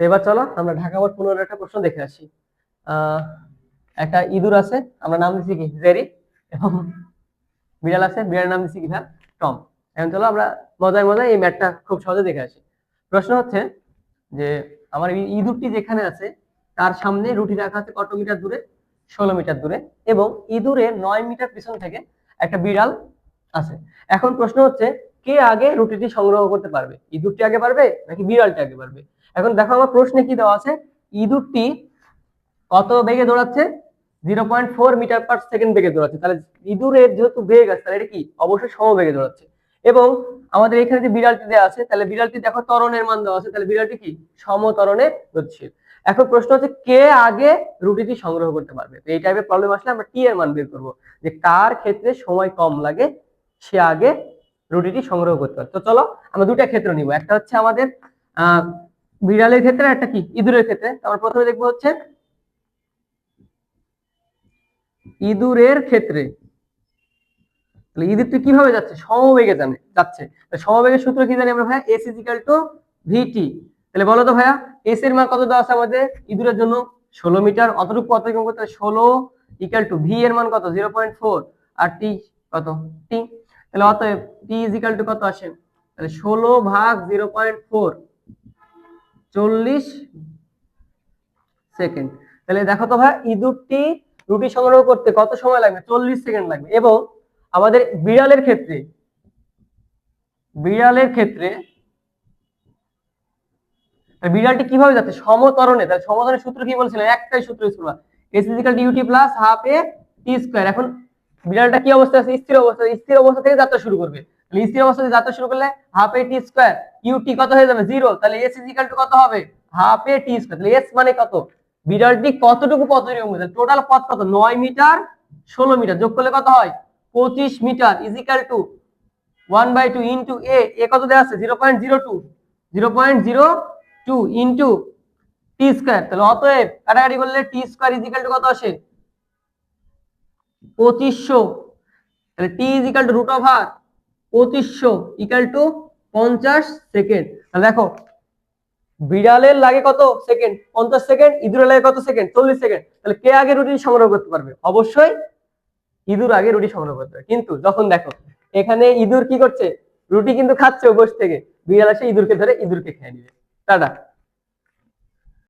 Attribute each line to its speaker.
Speaker 1: তো এবার চলো আমরা ঢাকা বোর্ড পনেরো একটা প্রশ্ন দেখে আসি। একটা ইঁদুর আছে, আমরা নাম দিচ্ছি কি? জেরি এবং বিড়াল আছে, বিড়ালের নাম দিচ্ছি কি ভাই টম। এখন চলো আমরা মজায় মজায় এই ম্যাটটা খুব সহজে দেখে আসি। প্রশ্ন হচ্ছে যে, আমার ইঁদুরটি যেখানে আছে, তার সামনে রুটি রাখা আছে কত মিটার দূরে? ষোলো মিটার দূরে এবং ইঁদুরের নয় মিটার পিছন থেকে একটা বিড়াল আছে। এখন প্রশ্ন হচ্ছে, কে আগে রুটিটি সংগ্রহ করতে পারবে? ইঁদুরটি আগে পারবে নাকি বিড়ালটি আগে পারবে? এখন দেখো আমার প্রশ্নে কি দেওয়া আছে? ইঁদুরটি কত বেগে দৌড়াচ্ছে? Zero point four metre per second বেগে দৌড়াচ্ছে। তাহলে ইঁদুরের যেহেতু বেগ আছে, তাহলে এটা কি? অবশ্যই সমবেগে দৌড়াচ্ছে। এবং আমাদের এখানে যে বিড়ালটি দেওয়া আছে, তাহলে বিড়ালটি দেখো ত্বরণের মান দেওয়া আছে। তাহলে বিড়ালটি কি? সমতরণে গতিশীল এখন প্রশ্ন হচ্ছে, কে আগে রুটিটি সংগ্রহ করতে পারবে? এই টাইপের প্রবলেম আসলে আমরা টি এর মান বের করব। যে কার ক্ষেত্রে সময় কম লাগে, সে আগে রুটিটি সংগ্রহ করতে পারে তো চলো, আমরা দুটা ক্ষেত্র নিব। একটা হচ্ছে আমাদের বিড়ালের ক্ষেত্রে একটা কি? ইঁদুরের ক্ষেত্রে। আমরা প্রথমে দেখব হচ্ছে ইঁদুরের ক্ষেত্রে। তাহলে ইঁদুরটি কীভাবে যাচ্ছে? সমবেগে জানে যাচ্ছে। সমবেগের সূত্র কি জানি আমরা ভাইয়া? এস ইজিক্যাল টু ভিটি তাহলে বলো তো ভাইয়া এস এর মান কত দেওয়া আছে আমাদের? ইঁদুরের জন্য ষোলো মিটার। অতটুকু অতিক্রম করতে ষোলো ইকাল টু ভি এর মান কত? জিরো পয়েন্ট ফোর আর টি কত? টি তাহলে অতএব টি ইজিক্যাল টু কত আসে? তাহলে ষোলো ভাগ জিরো পয়েন্ট ফোর চল্লিশ সেকেন্ড। তাহলে দেখো তো ভাই ইঁদুরটি রুটি সংগ্রহ করতে কত সময় লাগবে? চল্লিশ সেকেন্ড লাগবে। এবং আমাদের বিড়ালের ক্ষেত্রে বিড়ালের ক্ষেত্রে বিড়ালটি কীভাবে যাচ্ছে? সমতরণে। তাহলে সমতরণের সূত্র কি বলছিল? একটাই সূত্র ইউজ করবা S equal to UT plus half A T square এখন বিড়ালটা কি অবস্থা আছে? স্থির অবস্থা। স্থির অবস্থা থেকে যাত্রা শুরু করবে। তাহলে স্থির অবস্থা থেকে যাত্রা শুরু করলে half A T square UT কত হয়ে যাবে? জিরো তাহলে এস ইজিক্যাল টু কত হবে? হাফ এ টি স্কয়ার তাহলে এস মানে কত? বিড়ালটি কতটুকু পথ করবে টোটাল পথ কত? নয় মিটার, ষোলো মিটার। যোগ করলে কত হয়? পঁচিশ metre. Equal to one by two into A A কত দেওয়া আছে? Zero point zero two zero point zero two into T square তাহলে অতএব কাটাকাটি করলে টি স্কোয়ার ইজিক্যাল টু কত আসে? পঁচিশশো। রুট অফ পঁচিশশো পঞ্চাশ বিড়ালের লাগে কত সেকেন্ড পঞ্চাশ সেকেন্ড ইঁদুরের লাগে কত সেকেন্ড চল্লিশ সেকেন্ড তাহলে কে আগে রুটি সংগ্রহ করতে পারবে? অবশ্যই ইঁদুর আগে রুটি সংগ্রহ করতে পারবে। কিন্তু যখন দেখো, এখানে ইঁদুর কি করছে? রুটি কিন্তু খাচ্ছে বসে থেকে। বিড়াল এসে ইঁদুরকে ধরে ইঁদুরকে খেয়ে নিবে। টাটা।